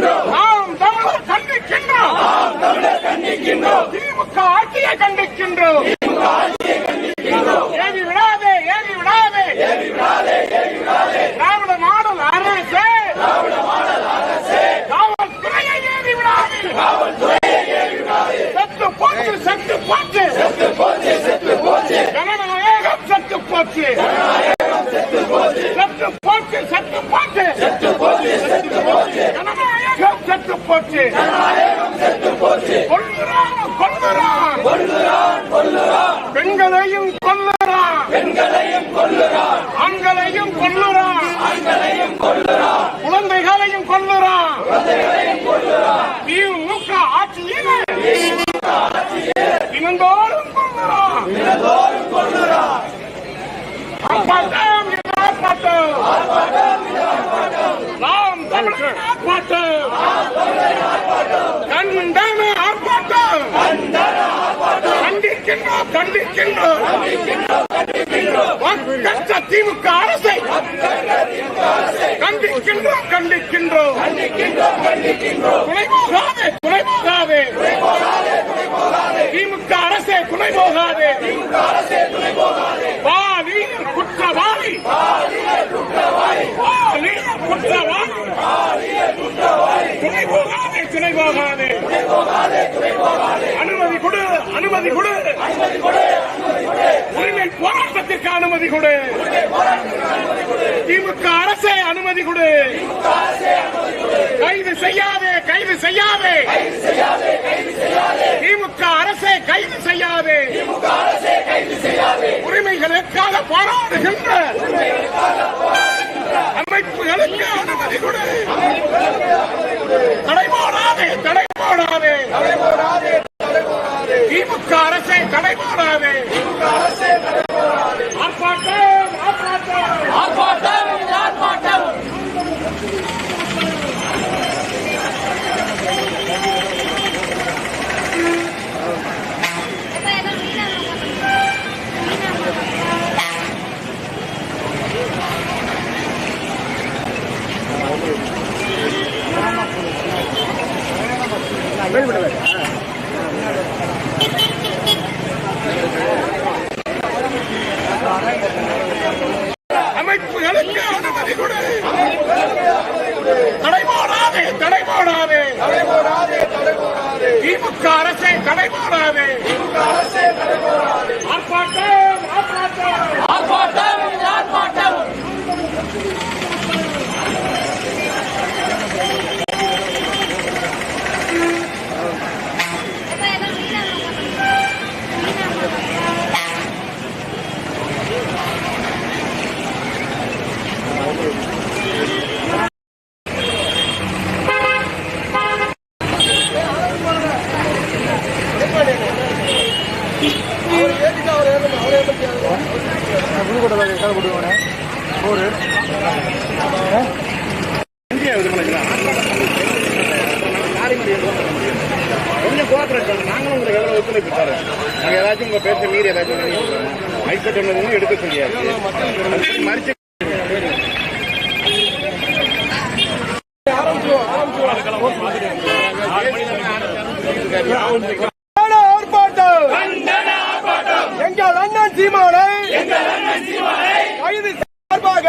நாம் தமிழர் கண்டிக்கின்றோம். திமுக ஆட்சியை கண்டிக்கின்றோம். ஏவி விடாதே ஏவி விடாதே. திராவிட மாடல் அரசே. காவல்துறையை ஏவி விடாதே. செத்து போச்சு செத்து போச்சு. ஜனநாயகம் செத்து போச்சு. செத்து போச்சு செத்து போச்சு. செத்து போச்சு. பெண்களையும் கொல்லுறான் பெண்களையும் கொல்லுறான் ஆண்களையும் கொல்லுறான் குழந்தைகளையும் கொல்லுறான் திமுக ஆட்சியில். தினந்தோறும் கொல்லுறான் ஆர்ப்பாட்டம் இது ஆர்ப்பாட்டம் நாம் தமிழர் ஆர்ப்பாட்டம் கண்டன ஆர்ப்பாட்டம் கண்டிக்கின்றோம் கண்டிக்கின்றோம் கஷ்ட திமுக அரசை கண்டிக்கின்றோம் கண்டிக்கின்றோம். துணை போகாதே துணை போகாதே திமுக அரசே துணை போகாதே வாலி குற்றவாளி. வாலி குற்றவாளி. துணை போகாதே துணை போகாதே அனுமதி கொடு அனுமதி கொடு. கொடு. திமுக அரசே அனுமதி கொடு. கைது செய்யாதே கைது செய்யாதே. திமுக அரசே கைது செய்யாதே. உரிமைகளுக்காக போராடுகின்ற அமைப்புகளுக்கு அனுமதி கொடு. தடை போடாதே தடை போடாதே திமுக அரசை தடை போடாதே ஆர்ப்பாட்டம் ஆர்ப்பாட்டம் அமைப்புகளுக்கு அனுமதி கொடு. தடை போடாதே திமுக அரசை தடைபோடாதே ஆர்ப்பாட்டம் கொஞ்சம் கோஆபரேட் பண்ணுங்க நாங்களும் உங்களுக்கு எவ்வளவு ஒத்துழைப்பு தரோம் நாங்க ஏதாச்சும் உங்க பேச மீறி ஏதாச்சும் மைக்க சொன்னதுன்னு எடுக்க சொல்லியாச்சு மறிச்சு ஆர்ப்பாட்டம் எங்கள் அண்ணன் சீமானை கைது சார்பாக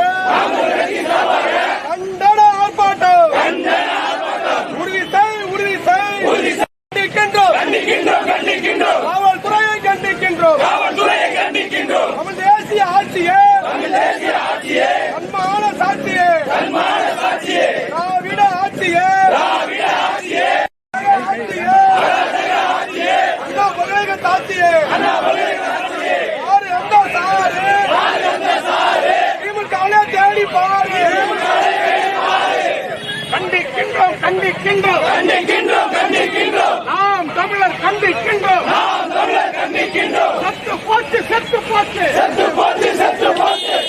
கண்டிக்கின்றோம் கண்டிக்கின்றோம். கண்டிக்கின்றோம் கண்டிக்கின்றோம். நாம் தமிழர் கண்டிக்கின்றோம். நாம் தமிழர் கண்டிக்கின்றோம். சத்து போச்சு சத்து போச்சு. சத்து போச்சு சத்து போச்சு.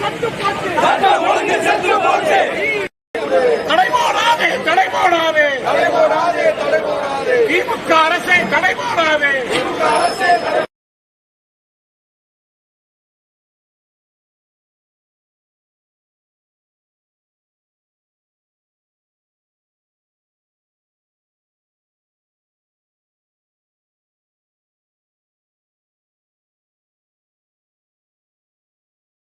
சத்து போச்சு. சத்து போச்சு.